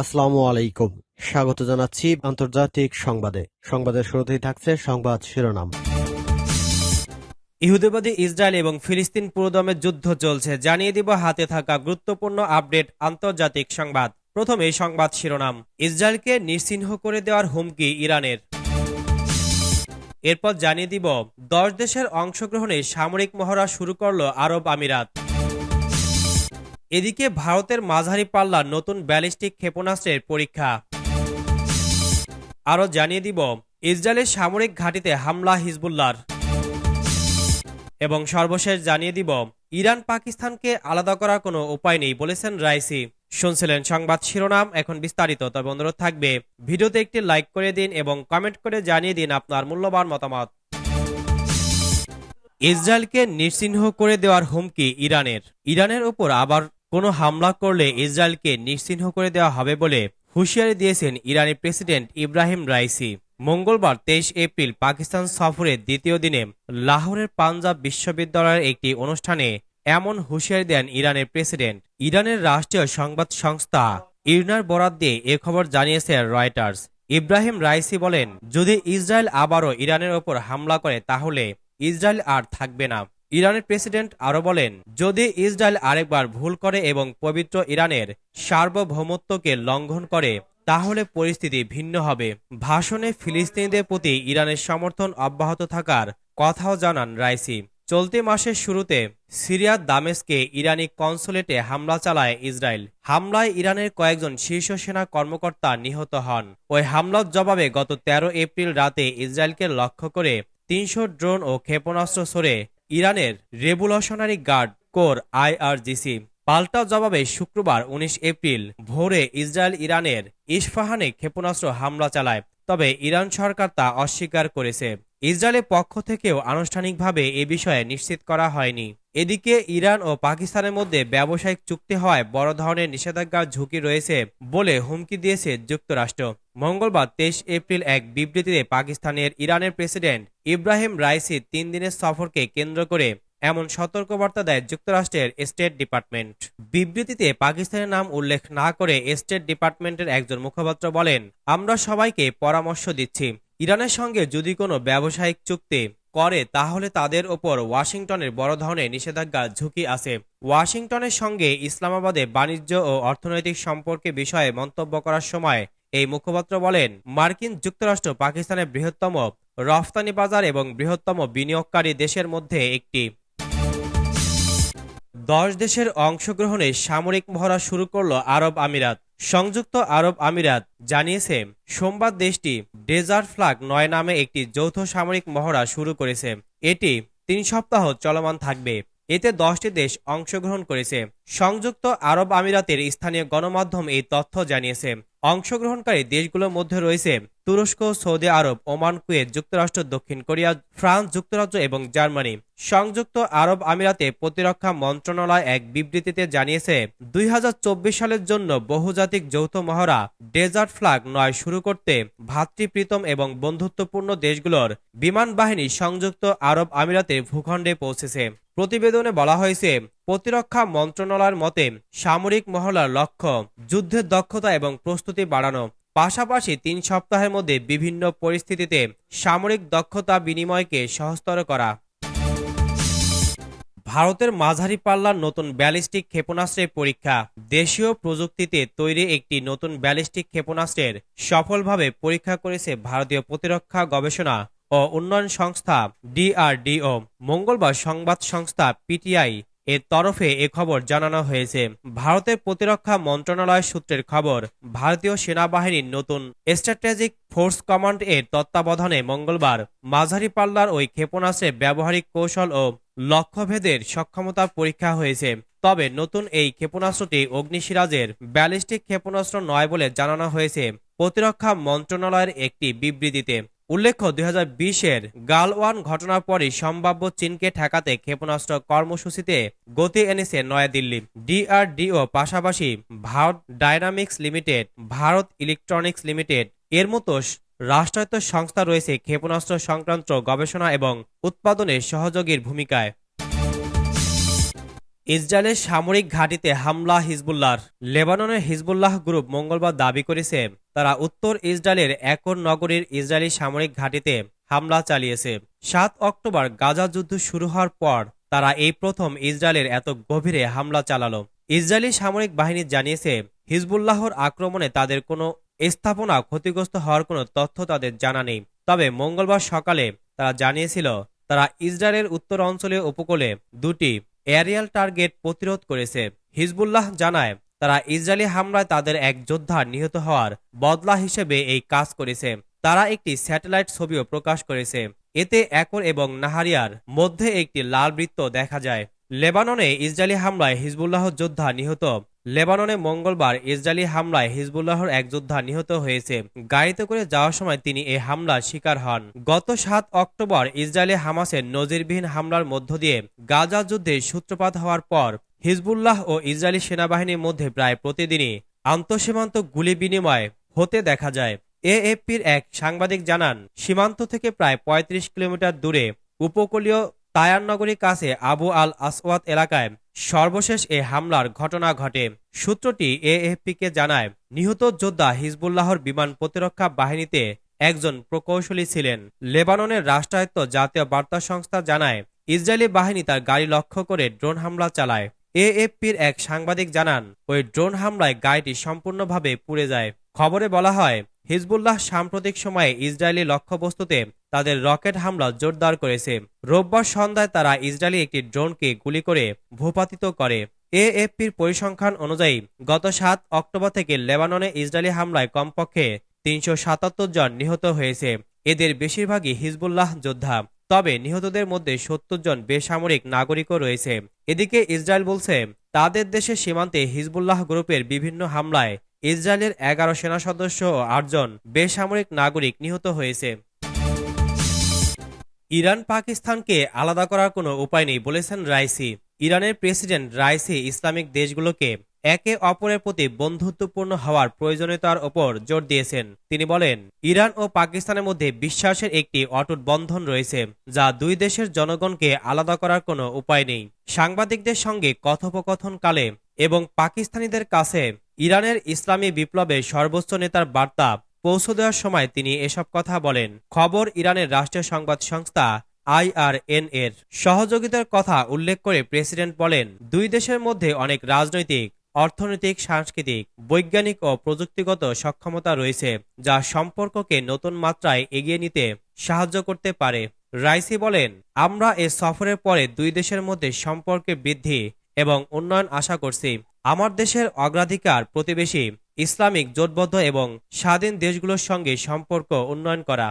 আসসালামু আলাইকুম। স্বাগত জানাচ্ছি আন্তর্জাতিক সংবাদে। সংবাদের শুরুতেই থাকছে সংবাদ শিরোনাম। ইহুদিবাদী ইসরায়েল এবং ফিলিস্তিন পুরোদমে যুদ্ধ চলছে। জানিয়ে দিব হাতে থাকা গুরুত্বপূর্ণ আপডেট আন্তর্জাতিক সংবাদ। প্রথমে সংবাদ শিরোনাম। ইসরায়েলকে নিশ্চিহ্ন করে দেওয়ার হুমকি ইরানের। এরপর জানিয়ে দিব, দশ দেশের অংশগ্রহণে সামরিক মহড়া শুরু করল আরব আমিরাত। এদিকে ভারতের মাঝারি পাল্লার নতুন ব্যালিস্টিক ক্ষেপণাস্ত্রের পরীক্ষা। আরও জানিয়ে দিব, ইসরায়েলের সামরিক ঘাঁটিতে হামলা হিজবুল্লার এবং সর্বশেষ জানিয়ে দিব, ইরান পাকিস্তানকে আলাদা করার কোনো উপায় নেই বলেছেন রাইসি। শুনছিলেন সংবাদ শিরোনাম, এখন বিস্তারিত, তবে অনুরোধ থাকবে, ভিডিওতে একটি লাইক করে দিন এবং কমেন্ট করে জানিয়ে দিন আপনার মূল্যবান মতামত। ইসরায়েলকে নিশ্চিহ্ন করে দেওয়ার হুমকি ইরানের। ইরানের উপর আবার কোনো হামলা করলে ইসরায়েলকে নিশ্চিহ্ন করে দেওয়া হবে বলে হুঁশিয়ারি দিয়েছেন ইরানি প্রেসিডেন্ট ইব্রাহিম রাইসি। মঙ্গলবার তেইশ এপ্রিল পাকিস্তান সফরের দ্বিতীয় দিনে লাহোরের পাঞ্জাব বিশ্ববিদ্যালয়ের একটি অনুষ্ঠানে এমন হুঁশিয়ারি দেন ইরানের প্রেসিডেন্ট। ইরানের রাষ্ট্রীয় সংবাদ সংস্থা ইরনার বরাদ দিয়ে এ খবর জানিয়েছে রয়টার্স। ইব্রাহিম রাইসি বলেন, যদি ইসরায়েল আবারও ইরানের ওপর হামলা করে, তাহলে ইসরায়েল আর থাকবে না। ইরানের প্রেসিডেন্ট আরও বলেন, যদি ইসরায়েল আরেকবার ভুল করে এবং পবিত্র ইরানের সার্বভৌমত্বকে লঙ্ঘন করে, তাহলে পরিস্থিতি ভিন্ন হবে। ভাষণে ফিলিস্তিনিদের প্রতি ইরানের সমর্থন অব্যাহত থাকার কথাও জানান রাইসি। চলতি মাসের শুরুতে সিরিয়ার দামেস্কে ইরানি কনসুলেটে হামলা চালায় ইসরায়েল। হামলায় ইরানের কয়েকজন শীর্ষ সেনা কর্মকর্তা নিহত হন। ওই হামলার জবাবে গত ১৩ এপ্রিল রাতে ইসরায়েলকে লক্ষ্য করে তিনশো ড্রোন ও ক্ষেপণাস্ত্র সরে ইরানের রেভুলেশনারি গার্ড কোর আইআরজিসি পাল্টা জবাবে শুক্রবার ১৯ এপ্রিল ভোরে ইসরায়েল ইরানের ইস্পাহানে ক্ষেপণাস্ত্র হামলা চালায়, তবে ইরান সরকার তা অস্বীকার করেছে। ইসরায়েলের পক্ষ থেকেও আনুষ্ঠানিকভাবে এ বিষয়ে নিশ্চিত করা হয়নি। এদিকে ইরান ও পাকিস্তানের মধ্যে ব্যবসায়িক চুক্তি হওয়ায় বড় ধরনের নিষেধাজ্ঞার ঝুঁকি রয়েছে বলে হুমকি দিয়েছে যুক্তরাষ্ট্র। মঙ্গলবার তেইশ এপ্রিল এক বিবৃতিতে পাকিস্তানের ইরানের প্রেসিডেন্ট ইব্রাহিম রাইসি তিন দিনের সফরকে কেন্দ্র করে এমন সতর্কবার্তা দেয় যুক্তরাষ্ট্রের স্টেট ডিপার্টমেন্ট। বিবৃতিতে পাকিস্তানের নাম উল্লেখ না করে স্টেট ডিপার্টমেন্টের একজন মুখপাত্র বলেন, আমরা সবাইকে পরামর্শ দিচ্ছি। ইরানের সঙ্গে যদি কোনো ব্যবসায়িক চুক্তি করে, তাহলে তাদের ওপর ওয়াশিংটনের বড় ধরনের নিষেধাজ্ঞা ঝুঁকি আছে। ওয়াশিংটনের সঙ্গে ইসলামাবাদে বাণিজ্য ও অর্থনৈতিক সম্পর্কে বিষয়ে মন্তব্য করার সময় এই মুখপাত্র বলেন, মার্কিন যুক্তরাষ্ট্র পাকিস্তানের বৃহত্তম রফতানি বাজার এবং বৃহত্তম বিনিয়োগকারী দেশের মধ্যে একটি। দশ দেশের অংশগ্রহণে সামরিক মহড়া শুরু করল আরব আমিরাত। সংযুক্ত আরব আমিরাত জানিয়েছে, সোমবার দেশটি ডেজার্ট ফ্লাগ নয় নামে একটি যৌথ সামরিক মহড়া শুরু করেছে। এটি তিন সপ্তাহ চলমান থাকবে। এতে দশটি দেশ অংশগ্রহণ করেছে। সংযুক্ত আরব আমিরাতের স্থানীয় গণমাধ্যম এই তথ্য জানিয়েছে। অংশগ্রহণকারী দেশগুলোর মধ্যে রয়েছে তুরস্ক, সৌদি আরব, ওমান, কুয়েত, যুক্তরাষ্ট্র, দক্ষিণ কোরিয়া, ফ্রান্স, যুক্তরাজ্য এবং জার্মানি। সংযুক্ত আরব আমিরাতে প্রতিরক্ষা মন্ত্রণালয় এক বিবৃতিতে জানিয়েছে, দুই হাজার চব্বিশ সালের জন্য বহুজাতিক যৌথ মহড়া ডেজার্ট ফ্লাগ নয় শুরু করতে ভাতৃপ্রীতম এবং বন্ধুত্বপূর্ণ দেশগুলোর বিমান বাহিনী সংযুক্ত আরব আমিরাতের ভূখণ্ডে পৌঁছেছে। প্রতিবেদনে বলা হয়েছে, প্রতিরক্ষা মন্ত্রণালয়ের মতে সামরিক মহলার লক্ষ্য যুদ্ধের দক্ষতা এবং প্রস্তুতি বাড়ানো। পাশাপাশি তিন সপ্তাহের মধ্যে বিভিন্ন পরিস্থিতিতে সামরিক দক্ষতা বিনিময়কে সহস্তর করা। ভারতের মাঝারি পাল্লার নতুন ব্যালিস্টিক ক্ষেপণাস্ত্রের পরীক্ষা। দেশীয় প্রযুক্তিতে তৈরি একটি নতুন ব্যালিস্টিক ক্ষেপণাস্ত্রের সফলভাবে পরীক্ষা করেছে ভারতীয় প্রতিরক্ষা গবেষণা। ও উন্নয়ন সংস্থা ডিআরডিও মঙ্গলবার সংবাদ সংস্থা পিটিআই এর তরফে এ খবর জানানো হয়েছে। ভারতের প্রতিরক্ষা মন্ত্রণালয় সূত্রের খবর, ভারতীয় সেনাবাহিনীর নতুন স্ট্র্যাটেজিক ফোর্স কমান্ড এর তত্ত্বাবধানে মঙ্গলবার মাঝারি পাল্লার ওই ক্ষেপণাস্ত্রের ব্যবহারিক কৌশল ও লক্ষ্যভেদের সক্ষমতা পরীক্ষা হয়েছে। তবে নতুন এই ক্ষেপণাস্ত্রটি অগ্নিসিরাজের ব্যালিস্টিক ক্ষেপণাস্ত্র নয় বলে জানানো হয়েছে। প্রতিরক্ষা মন্ত্রণালয়ের একটি বিবৃতিতে উল্লেখ্য, দুই হাজার বিশের গালওয়ান ঘটনার পরই সম্ভাব্য চীনকে ঠেকাতে ক্ষেপণাস্ত্র কর্মসূচিতে গতি এনেছে নয়াদিল্লি। ডিআরডিও পাশাপাশি Bharat Dynamics Limited, Bharat Electronics Limited এর মতো রাষ্ট্রায়ত্ত সংস্থা রয়েছে ক্ষেপণাস্ত্র সংক্রান্ত গবেষণা এবং উৎপাদনে সহযোগীর ভূমিকায়। ইসরায়েলের সামরিক ঘাঁটিতে হামলা হিজবুল্লাহর। লেবাননের হিজবুল্লাহ গ্রুপ মঙ্গলবার দাবি করেছে, তারা উত্তর ইসরায়েলের একর নগরীর ইসরায়েলি সামরিক ঘাঁটিতে হামলা চালিয়েছে। সাত অক্টোবর গাজা যুদ্ধ শুরু হওয়ার পর তারা এই প্রথম ইসরায়েলের এত গভীরে হামলা চালালো। ইসরায়েলি সামরিক বাহিনী জানিয়েছে, হিজবুল্লাহর আক্রমণে তাদের কোনো স্থাপনা ক্ষতিগ্রস্ত হওয়ার কোনো তথ্য তাদের জানা নেই। তবে মঙ্গলবার সকালে তারা জানিয়েছিল, তারা ইসরায়েলের উত্তর অঞ্চলীয় উপকূলে দুটি এরিয়াল টার্গেট প্রতিরোধ করেছে। হিজবুল্লাহ জানায়, তারা ইসরায়েলি হামলায় তাদের এক যোদ্ধা নিহত হওয়ার বদলা হিসেবে এই কাজ করেছে। তারা একটি স্যাটেলাইট ছবিও প্রকাশ করেছে। এতে একর এবং নাহারিয়ার মধ্যে একটি লাল বৃত্ত দেখা যায়। লেবাননে ইসরায়েলি হামলায় হিজবুল্লাহ যোদ্ধা নিহত। লেবাননে মঙ্গলবার ইসরায়েলি হামলায় হিজবুল্লাহর এক যোদ্ধা নিহত হয়েছে। গাড়িতে করে যাওয়ার সময় তিনি এই হামলার শিকার হন। গত সাত অক্টোবর ইসরায়েলে হামাসের নজিরবিহীন হামলার মধ্য দিয়ে গাজা যুদ্ধের সূত্রপাত হওয়ার পর হিজবুল্লাহ ও ইসরায়েলি সেনাবাহিনীর মধ্যে প্রায় প্রতিদিনই আন্তঃসীমান্ত গুলি বিনিময় হতে দেখা যায়। এএফপির এক সাংবাদিক জানান, সীমান্ত থেকে প্রায় ৩৫ কিলোমিটার দূরে উপকূলীয় তায়ারনগরীর কাছে আবু আল আসওয়াত এলাকায় সর্বশেষ এ হামলার ঘটনা ঘটে। সূত্রটি এএফপিকে জানায়, নিহত যোদ্ধা হিজবুল্লাহর বিমান প্রতিরক্ষা বাহিনীতে একজন প্রকৌশলী ছিলেন। লেবাননের রাষ্ট্রায়ত্ত জাতীয় বার্তা সংস্থা জানায়, ইসরায়েলি বাহিনী তার গাড়ি লক্ষ্য করে ড্রোন হামলা চালায়। এএফপির এক সাংবাদিক জানান, ওই ড্রোন হামলায় গাড়িটি সম্পূর্ণভাবে পুড়ে যায়। খবরে বলা হয়, হিজবুল্লাহ সাম্প্রতিক সময়ে ইসরায়েলি লক্ষ্যবস্তুতে তাদের রকেট হামলা জোরদার করেছে। রোববার সন্ধ্যায় তারা ইসরায়েলি একটি ড্রোনকে গুলি করে ভূপাতিত করে। এএফপির পরিসংখ্যান অনুযায়ী, গত সাত অক্টোবর থেকে লেবাননে ইসরায়েলি হামলায় কমপক্ষে তিনশো সাতাত্তর জন নিহত হয়েছে। এদের বেশিরভাগই হিজবুল্লাহ যোদ্ধা। তবে নিহতদের মধ্যে সত্তর জন বেসামরিক নাগরিকও রয়েছে। এদিকে ইসরায়েল বলছে, তাদের দেশের সীমান্তে হিজবুল্লাহ গ্রুপের বিভিন্ন হামলায় ইসরায়েলের এগারো সেনা সদস্য ও আটজন বেসামরিক নাগরিক নিহত হয়েছে। ইরান পাকিস্তানকে আলাদা করার কোনো উপায় নেই বলেছেন রাইসি। ইরানের প্রেসিডেন্ট রাইসি ইসলামিক দেশগুলোকে একে অপরের প্রতি বন্ধুত্বপূর্ণ হওয়ার প্রয়োজনীয়তার ওপর জোর দিয়েছেন। তিনি বলেন, ইরান ও পাকিস্তানের মধ্যে বিশ্বাসের একটি অটুট বন্ধন রয়েছে, যা দুই দেশের জনগণকে আলাদা করার কোনো উপায় নেই। সাংবাদিকদের সঙ্গে কথোপকথনকালে এবং পাকিস্তানিদের কাছে ইরানের ইসলামী বিপ্লবের সর্বোচ্চ নেতার বার্তা পৌঁছে দেওয়ার সময় তিনি এসব কথা বলেন। খবর ইরানের রাষ্ট্রীয় সংবাদ সংস্থা আইআরএন এর। সহযোগিতার কথা উল্লেখ করে প্রেসিডেন্ট বলেন, দুই দেশের মধ্যে অনেক রাজনৈতিক, অর্থনৈতিক, সাংস্কৃতিক, বৈজ্ঞানিক ও প্রযুক্তিগত সক্ষমতা রয়েছে, যা সম্পর্ককে নতুন মাত্রায় এগিয়ে নিতে সাহায্য করতে পারে। রাইসি বলেন, আমরা এ সফরের পরে দুই দেশের মধ্যে সম্পর্কে বৃদ্ধি এবং উন্নয়ন আশা করছি। আমার দেশের অগ্রাধিকার প্রতিবেশী ইসলামিক জোটবদ্ধ এবং স্বাধীন দেশগুলোর সঙ্গে সম্পর্ক উন্নয়ন করা।